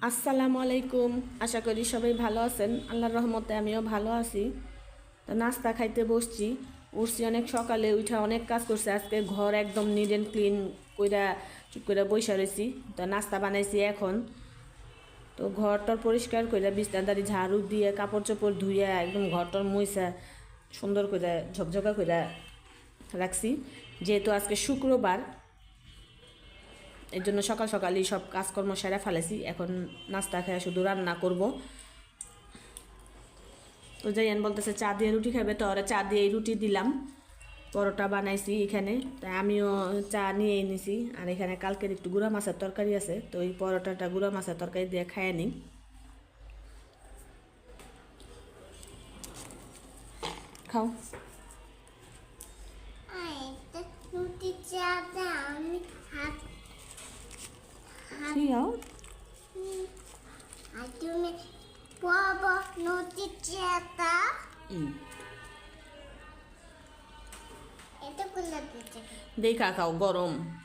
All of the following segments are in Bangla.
আসসালামু আলাইকুম। আশা করি সবাই ভালো আছেন। আল্লাহর রহমতে আমিও ভালো আছি। তো নাস্তা খাইতে বসছি। উঠছি অনেক সকালে, উঠে অনেক কাজ করছে। আজকে ঘর একদম নিট অ্যান্ড ক্লিন কইরা, চুপ করে বসে রয়েছি তো নাস্তা বানাইছি এখন। তো ঘরটর পরিষ্কার করে বিছনাদারি ঝাড়ু দিয়ে কাপড় চোপড় ধুইয়া, একদম ঘরটর মুইসা, সুন্দর করে ঝকঝকা করে রাখছি। যেহেতু আজকে শুক্রবার এর জন্য সকাল সকালই সব কাজকর্ম সেরে ফেলেছি। এখন নাস্তা খেয়ে শুধু রান্না করব। তো যাইয়ান বলতেছে, চা দিয়ে রুটি খাবে তো? ওরা চা দিয়ে রুটি দিলাম। পরোটা বানাইছি এখানে। তাই আমিও চা নিয়ে নিছি। আর এখানে কালকের একটু গুঁড়া মাছের তরকারি আছে। তো এই পরোটাটা গুঁড়া মাছের তরকারি দিয়ে খায় নিই। খাও। রুটি আমি হাত ঠিক আছে আর তুমি বাবা নদী চাটা এটা করলে দিতে দেখা খাও গরম।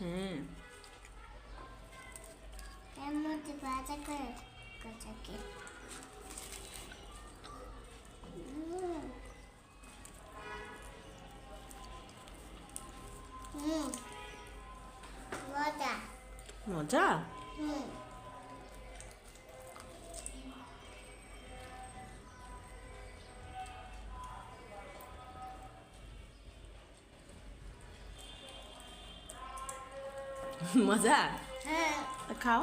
হুম। মজা। মজা? মজা? হ্যাঁ। খাও।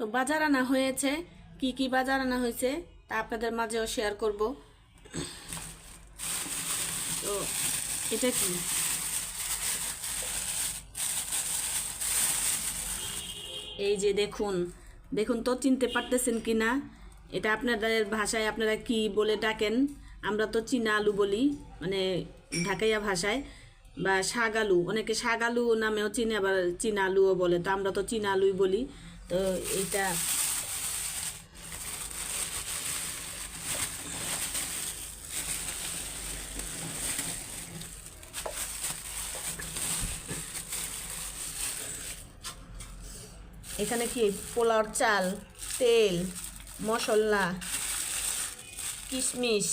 তো বাজার আনা হয়েছে। কি কি বাজার আনা হয়েছে তা আপনাদের মাঝেও শেয়ার করব। তো এটা কি? এই যে দেখুন দেখুন তো চিনতে পারতেছেন কি না? এটা আপনাদের ভাষায় আপনারা কি বলে ডাকেন? আমরা তো চীনা আলু বলি মানে ঢাকাইয়া ভাষায়, বা শাগ আলু অনেকে শাগ আলু নামেও চিনে, আবার চীনা আলুও বলে। তো আমরা তো চীনা আলুই বলি। তো এটা এখানে কি পোলাওর চাল, তেল, মশলা, কিশমিশ,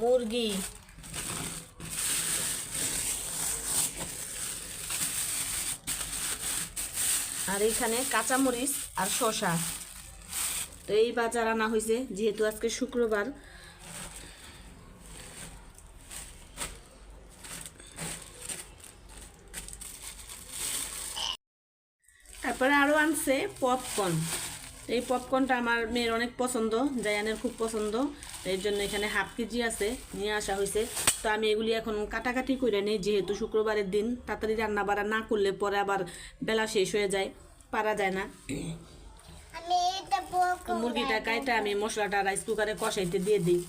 মুরগি? আর এখানে কাঁচামরিচ আর শসা। তো এই বাজার আনা হয়েছে, যেহেতু আজকে শুক্রবার তারপরে আনছে পপকর্ন। এই পপকর্নটা আমার মেয়ের অনেক পছন্দ জায়ানের খুব পছন্দ। এর জন্য এখানে হাফ কেজি আছে নিয়ে আসা হয়েছে। তো আমি এগুলি এখন কাটাকাটি করে নিই যেহেতু শুক্রবারের দিন তাড়াতাড়ি রান্না বাড়া না করলে পরে আবার বেলা শেষ হয়ে যায় পারা যায় না। মুরগিটা কাইটা আমি মশলাটা রাইস কুকারে কষাইতে দিয়ে দিই।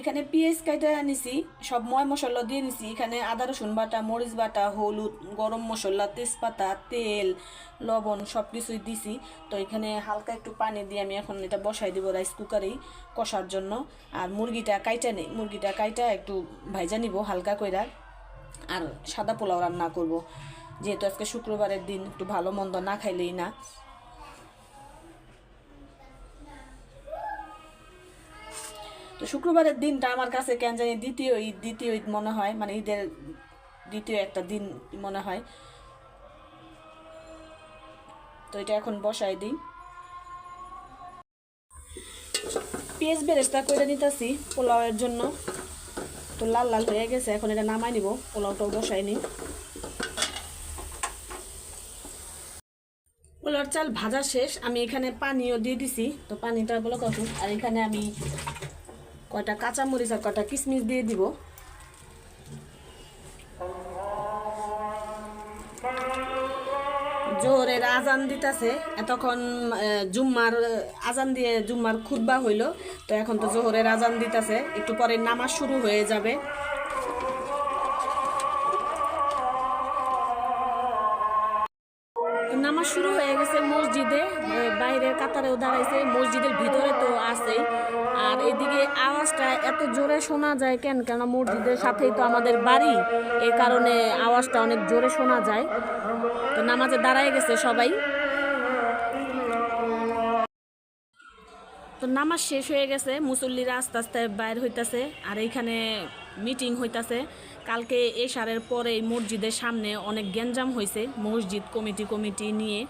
এখানে পেঁয়াজ কাইটা নিছি সব ময় মশলা দিয়ে নিছি এখানে আদা, রসুন বাটা, মরিচ বাটা, হলুদ, গরম মশলা, তেজপাতা, তেল, লবণ সব কিছুই দিছি। তো এখানে হালকা একটু পানি দিয়ে আমি এখন এটা বসাই দিব রাইস কুকারেই কষার জন্য। আর মুরগিটা কাইটা নেই, মুরগিটা কাইটা একটু ভাইজা নিব হালকা কইরা। আর সাদা পোলাও রান্না করব। যেহেতু আজকে শুক্রবারের দিন, একটু ভালো মন্দ না খাইলেই না। তো শুক্রবারের দিনটা আমার কাছে কেন জানি দ্বিতীয় ঈদ দ্বিতীয় ঈদ মনে হয় মানে ঈদের দ্বিতীয় একটা দিন মনে হয়। তো এটা এখন বসাই দিই। পেঁয়াজ বেরেস্তা করে নিতেছি পোলাওয়ের জন্য। তো লাল লাল হয়ে গেছে, এখন এটা নামাই নিব, পোলাওটাও বসাই নিই। পোলাওর চাল ভাজা শেষ, আমি এখানে পানিও দিয়ে দিছি, তো পানিটা বলে কত? আর এখানে আমি কয়টা কাঁচামরিচ আর কয়টা কিশমিশ দিয়ে দিব? জোরে আজান দিতেছে, এতক্ষণ জুম্মার আজান দিয়ে জুম্মার খুদ্া হইল, তো এখন তো জোহরের আজান দিতেছে, একটু পরে নামাজ শুরু হয়ে যাবে। আওয়াজটা এত জোরে শোনা যায় কেন? কেন মসজিদের সাথেই তো আমাদের বাড়ি। এই কারণে আওয়াজটা অনেক জোরে শোনা যায়। তো নামাজে দাঁড়ায় গেছে সবাই। তো নামাজ শেষ হয়ে গেছে। মুসল্লিরা আস্তে আস্তে বাইর হইতাছে আর এইখানে মিটিং হইতাছে। কালকে এশারের পরে মসজিদের সামনে অনেক গ্যাঞ্জাম হয়েছে মসজিদ কমিটি কমিটি নিয়ে।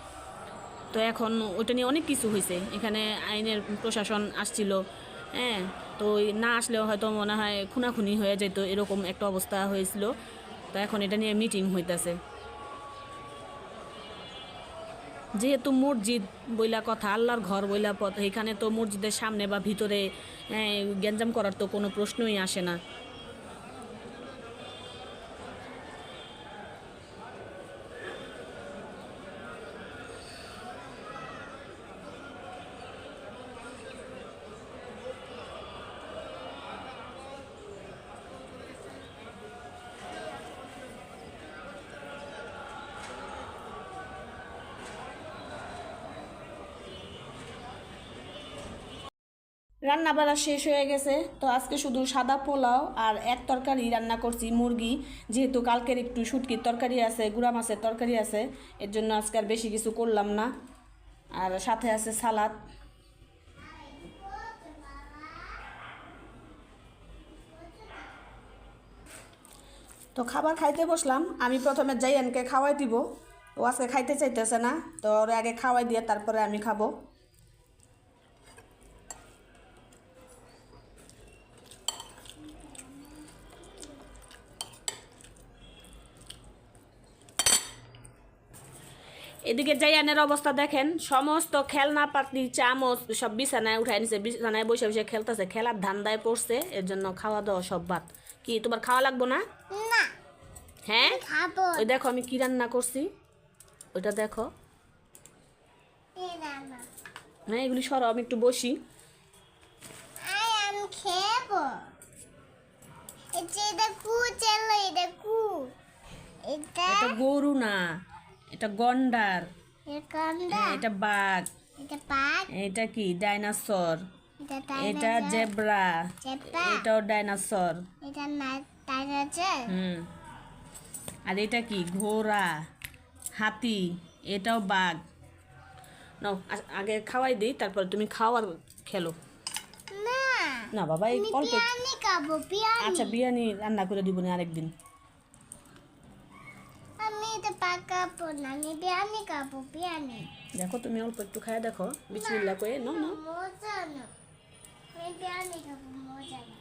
তো এখন ওইটা নিয়ে অনেক কিছু হয়েছে এখানে আইনের প্রশাসন আসছিল। হ্যাঁ তো না আসলেও হয়তো মনে হয় খুনাখুনি হয়ে যেত এরকম একটা অবস্থা হয়েছিল। তো এখন এটা নিয়ে মিটিং হইতেছে। যেহেতু মসজিদ বইলা কথা আল্লাহর ঘর বইলা পথ এখানে তো মসজিদের সামনে বা ভিতরে হ্যাঁ, গ্যাঞ্জাম করার তো কোনো প্রশ্নই আসে না। রান্না বাড়া শেষ হয়ে গেছে। তো আজকে শুধু সাদা পোলাও আর এক তরকারি রান্না করছি, মুরগি। যেহেতু কালকের একটু শুটকির তরকারি আছে, গুড়া মাছের তরকারি আছে, এর জন্য আজকে আর বেশি কিছু করলাম না। আর সাথে আছে সালাদ। তো খাবার খাইতে বসলাম। আমি প্রথমে জাইয়ানকে খাওয়াই দিব। ও আজকে খাইতে চাইতেছে না, তো ওর আগে খাওয়াই দিয়ে তারপরে আমি খাব। এদিকে জাইয়ানের অবস্থা দেখেন সমস্ত খেলনা পাতি চামচ সব বিছানায় উঠাই নিছে বিছানায় বসে বসে খেলতেছে খেলার ধান্দায় পড়ছে এর জন্য খাওয়া দাওয়া সব বাদ। কি তোমার খাওয়া লাগবো না? হ্যাঁ? ওই দেখো আমি কি রান্না করছি? ওইটা দেখো। হ্যাঁ এগুলি সরো আমি একটু বসি। এটা গরু না। এটা গন্ডার। এটা বাঘ। এটা কি? ডাইনাসর। এটা জেব্রা। এটাও ডাইনাসর। হুম। আর এটা কি? ঘোড়া। হাতি। এটাও বাঘ। নাও আগে খাওয়াই দিই তারপর তুমি খাও আর খেলো। না। না বাবা এই অল্প আচ্ছা বিরিয়ানি রান্না করে দিব না আরেকদিন। এটা পাকাবো না আমি বিরিয়ানি খাব বিরিয়ানি। দেখো তুমি অল্প একটু খায় দেখো বিসমিল্লা করে নাও নাও। মজা না। আমি বিরিয়ানি খাব মজা না।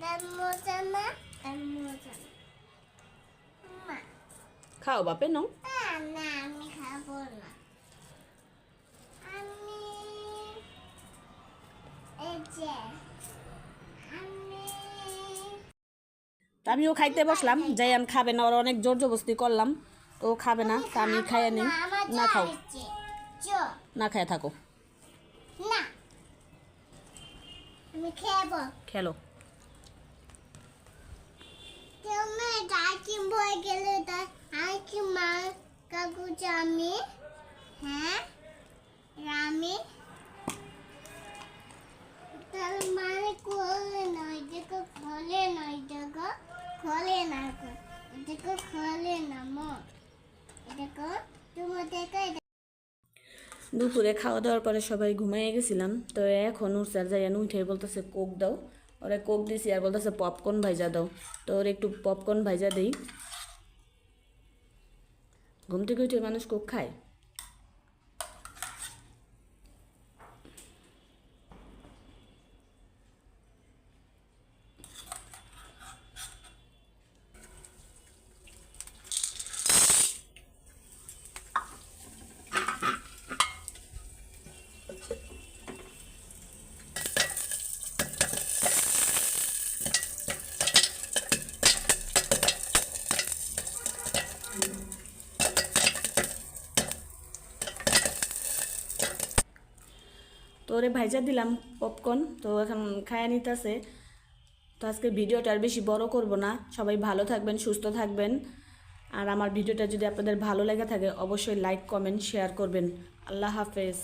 দাম মজা না দাম মজা না। মা। খাও বাপে নাও। না না আমি খাব না। আমি এই যে। আমিও খাইতে বসলাম যাই আমি খাবে না ওর অনেক জোর জবস্তি করলাম তো ও খাবে না তা আমি খাইয়ে নিই না খাও। না খায় থাকো। আমি খেলো। আমি হ্যাঁ? রামি। তার মানে খোলে নয় দেখো খোলে নয় দেখো খোলে না গো। দুপুরে খাওয়া দাওয়ার পরে সবাই ঘুমাইয়ে গেছিলাম। তো এখন উঠছে যাই উঠে বলতেছে, কোক দাও। ওরে কোক দিছি, আর বলতেছে, পপকর্ন ভাইজা দাও। তো ওর একটু পপকর্ন ভাইজা দিই। ঘুম থেকে উঠে মানুষ কোক খায়? ওরে ভাইজা দিলাম পপকর্ন তো এখন খায়া নিতেছে। তো আজকে ভিডিওটা আর বেশি বড় করব না। সবাই ভালো থাকবেন, সুস্থ থাকবেন। আর আমার ভিডিওটা যদি আপনাদের ভালো লেগে থাকে, অবশ্যই লাইক কমেন্ট শেয়ার করবেন। আল্লাহ হাফেজ।